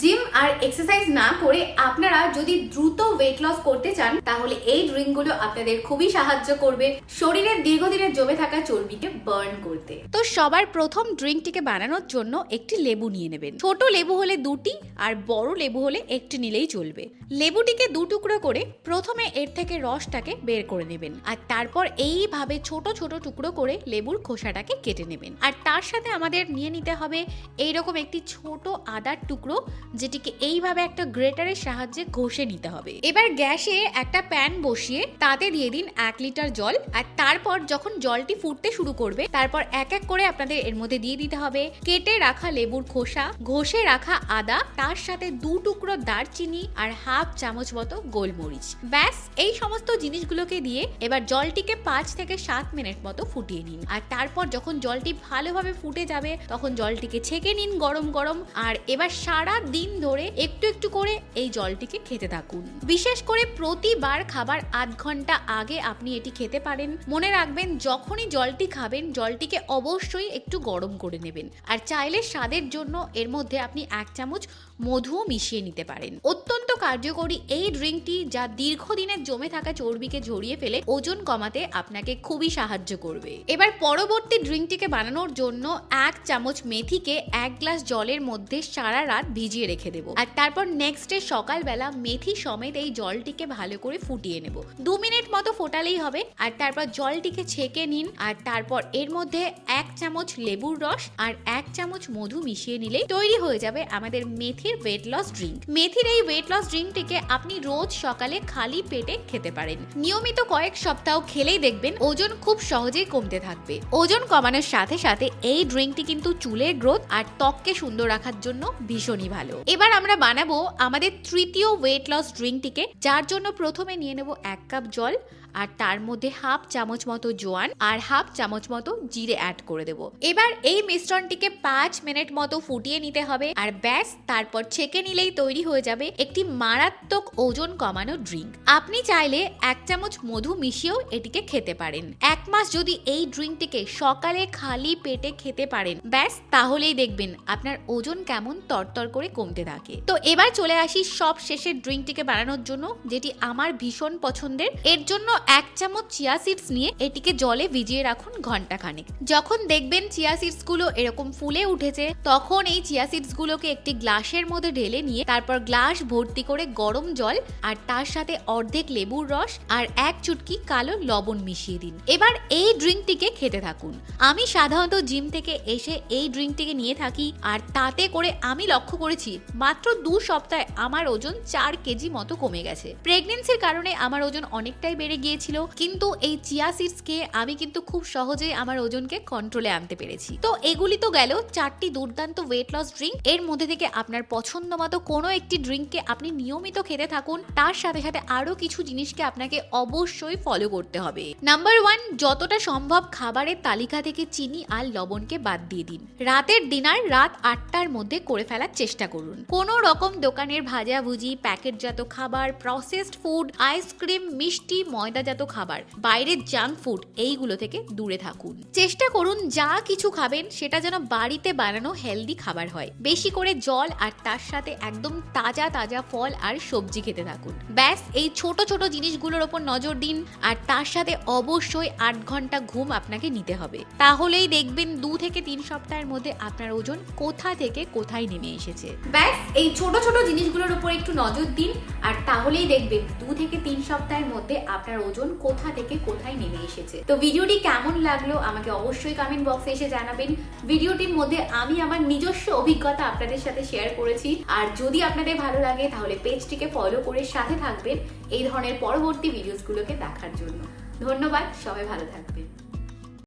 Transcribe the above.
Gym আর exercise না করে আপনারা যদি দ্রুত ওয়েট লস করতে চান, তাহলে এই ড্রিঙ্কগুলো আপনাদের খুবই সাহায্য করবে। শরীরের দীর্ঘদিনের জমে থাকা চর্বিকে বার্ন করতে। তো সবার প্রথম ড্রিঙ্কটিকে বানানোর জন্য একটি লেবু নিয়ে নেবেন। ছোট লেবু হলে দুটি আর বড় লেবু হলে একটি নিলেই চলবে। লেবুটিকে দু টুকরো করে প্রথমে এর থেকে রসটাকে বের করে নেবেন আর তারপর এইভাবে ছোট ছোট টুকরো করে লেবুর খোসাটাকে কেটে নেবেন। আর তার সাথে আমাদের নিয়ে নিতে হবে এইরকম একটি ছোট আদার টুকরো যেটিকে এইভাবে একটা গ্রেটারের সাহায্যে ঘষে নিতে হবে। এবার গ্যাসে একটা প্যান বসিয়ে তাতে দিয়ে দিন এক লিটার জল আর তারপর যখন জলটি ফুটতে শুরু করবে, তারপর এক এক করে আপনাদের এর মধ্যে দিয়ে দিতে হবে। কেটে রাখা লেবুর খোসা, ঘষে রাখা আদা, তার সাথে দু টুকরো দারচিনি আর হাফ চামচ মতো গোলমরিচ। ব্যাস, এই সমস্ত জিনিসগুলোকে দিয়ে এবার জলটিকে পাঁচ থেকে সাত মিনিট মতো ফুটিয়ে নিন। আর তারপর যখন জলটি ভালোভাবে ফুটে যাবে, তখন জলটিকে ছেঁকে নিন গরম গরম। আর এবার সারা দিন ধরে একটু একটু করে এই জলটিকে খেতে থাকুন। বিশেষ করে প্রতিবার খাবার আধ ঘণ্টা আগে আপনি এটি খেতে পারেন। মনে রাখবেন, যখনই জলটি খাবেন, জলটিকে অবশ্যই একটু গরম করে নেবেন। আর চাইলে স্বাদের জন্য এর মধ্যে আপনি এক চামচ মধুও মিশিয়ে নিতে পারেন। অত্যন্ত কার্যকরী এই ড্রিঙ্কটি যা দীর্ঘদিনের জমে থাকা চর্বিকে ঝরিয়ে ফেলে, ওজন কমাতে আপনাকে খুবই সাহায্য করবে। এবার পরবর্তী ড্রিঙ্কটিকে বানানোর জন্য এক চামচ মেথিকে এক গ্লাস জলের মধ্যে সারা রাত ভিজিয়ে রেখে দেবো। আর তারপর নেক্সট ডে সকালবেলা মেথি সমেত এই জলটিকে ভালো করে ফুটিয়ে নেব। দু মিনিট মতো ফোটালেই হবে। আর তারপর জলটিকে ছেঁকে নিন। আর তারপর এর মধ্যে এক চামচ লেবুর রস আর এক চামচ মধু মিশিয়ে নিলেই তৈরি হয়ে যাবে আমাদের মেথির ওয়েট লস ড্রিঙ্ক মেথির এই ওয়েট লস ড্রিঙ্কটিকে আপনি রোজ সকালে খালি পেটে খেতে পারেন। নিয়মিত কয়েক সপ্তাহ খেলেই দেখবেন ওজন খুব সহজেই কমতে থাকবে। ওজন কমানোর সাথে সাথে এই ড্রিঙ্কটি কিন্তু চুলের গ্রোথ আর ত্বককে সুন্দর রাখার জন্য ভীষণই ভালো। এবার আমরা বানাবো আমাদের তৃতীয় ওয়েট লস ড্রিঙ্কটিকে যার জন্য প্রথমে নিয়ে নেব এক কাপ জল, আর তার মধ্যে হাফ চামচ মতো জোয়ান, আর হাফ চামচ মতো জিরে অ্যাড করে দেব। এবার এই মিশ্রণটিকে পাঁচ মিনিট মতো ফুটিয়ে নিতে হবে, আর ব্যাস, তারপর ছেঁকে নিলেই তৈরি হয়ে যাবে একটি মারাত্মক ওজন কমানো ড্রিঙ্ক আপনি চাইলে এক চামচ মধু মিশিয়েও এটিকে খেতে পারেন। এক মাস যদি এই ড্রিঙ্কটিকে সকালে খালি পেটে খেতে পারেন, ব্যাস, তাহলেই দেখবেন আপনার ওজন কেমন তরতর করে কমতে থাকে। তো এবার চলে আসি সব শেষের ড্রিঙ্কটিকে বানানোর জন্য, যেটি আমার ভীষণ পছন্দের। এর জন্য এক চামচ চিয়া সিডস নিয়ে এটিকে জলে ভিজিয়ে রাখুন ঘণ্টা খানেক যখন দেখবেন চিয়া সিডসগুলো এরকম ফুলে উঠেছে, তখন এই চিয়া সিডস গুলোকে একটি গ্লাসের মধ্যে ঢেলে নিয়ে তারপর গ্লাস ভর্তি করে গরম জল আর তার সাথে অর্ধেক লেবুর রস আর এক চুটকি কালো লবণ মিশিয়ে দিন। এবার এই ড্রিঙ্কটিকে খেতে থাকুন। আমি সাধারণত জিম থেকে এসে এই ড্রিঙ্কটিকে নিয়ে থাকি আর তাতে করে আমি লক্ষ্য করেছি মাত্র দু সপ্তাহে আমার ওজন চার কেজি মতো কমে গেছে। প্রেগনেন্সির কারণে আমার ওজন অনেকটাই বেড়ে গিয়েছিল, কিন্তু এই চিয়া সিডস খেয়ে আমি কিন্তু খুব সহজেই আমার ওজনকে কন্ট্রোলে আনতে পেরেছি। তো এগুলি তো গেল চারটি দুর্দান্ত ওয়েট লস ড্রিঙ্ক এর মধ্যে থেকে আপনার পছন্দ মতো কোনো একটি ড্রিঙ্ককে আপনি নিয়মিত খেতে থাকুন। তার সাথে সাথে আরও কিছু জিনিসকে আপনাকে অবশ্যই ফলো করতে হবে। নাম্বার ওয়ান যতটা সম্ভব খাবারের তালিকা থেকে চিনি আর লবণকে বাদ দিয়ে দিন। রাতের ডিনার রাত আটটার মধ্যে করে ফেলার চেষ্টা করুন। কোনো রকম দোকানের ভাজাভুজি, প্যাকেটজাত খাবার প্রসেসড ফুড আইসক্রিম মিষ্টি, ময়দাজাত খাবার, বাইরের জাঙ্ক ফুড এইগুলো থেকে দূরে থাকুন। চেষ্টা করুন যা কিছু খাবেন, সেটা যেন বাড়িতে বানানো হেলদি খাবার হয়। বেশি করে জল আর তার সাথে একদম তাজা তাজা ফল আর সবজি খেতে থাকুন। ব্যাস, এই ছোট ছোট জিনিসগুলোর ওপর নজর দিন আর তার সাথে অবশ্যই আট ঘণ্টা ঘুম আপনাকে নিতে হবে। তাহলেই দেখবেন দু থেকে তিন সপ্তাহের মধ্যে আপনার ওজন কোথা থেকে কোথায় নেমে এসেছে। ব্যাস, এই ছোট ছোট জিনিসগুলোর উপর একটু নজর দিন, আর তাহলেই দেখবেন দু থেকে তিন সপ্তাহের মধ্যে আপনার ওজন কোথা থেকে কোথায় নেমে এসেছে। তো ভিডিওটি কেমন লাগল আমাকে অবশ্যই কমেন্ট বক্সে এসে জানাবেন। ভিডিওটির মধ্যে আমি আমার নিজস্ব অভিজ্ঞতা আপনাদের সাথে শেয়ার করেছি। আর যদি আপনাদের ভালো লাগে, তাহলে পেজটিকে ফলো করে সাথে থাকবেন এই ধরনের পরবর্তী ভিডিওসগুলোকে দেখার জন্য। ধন্যবাদ, সবাই ভালো থাকবেন।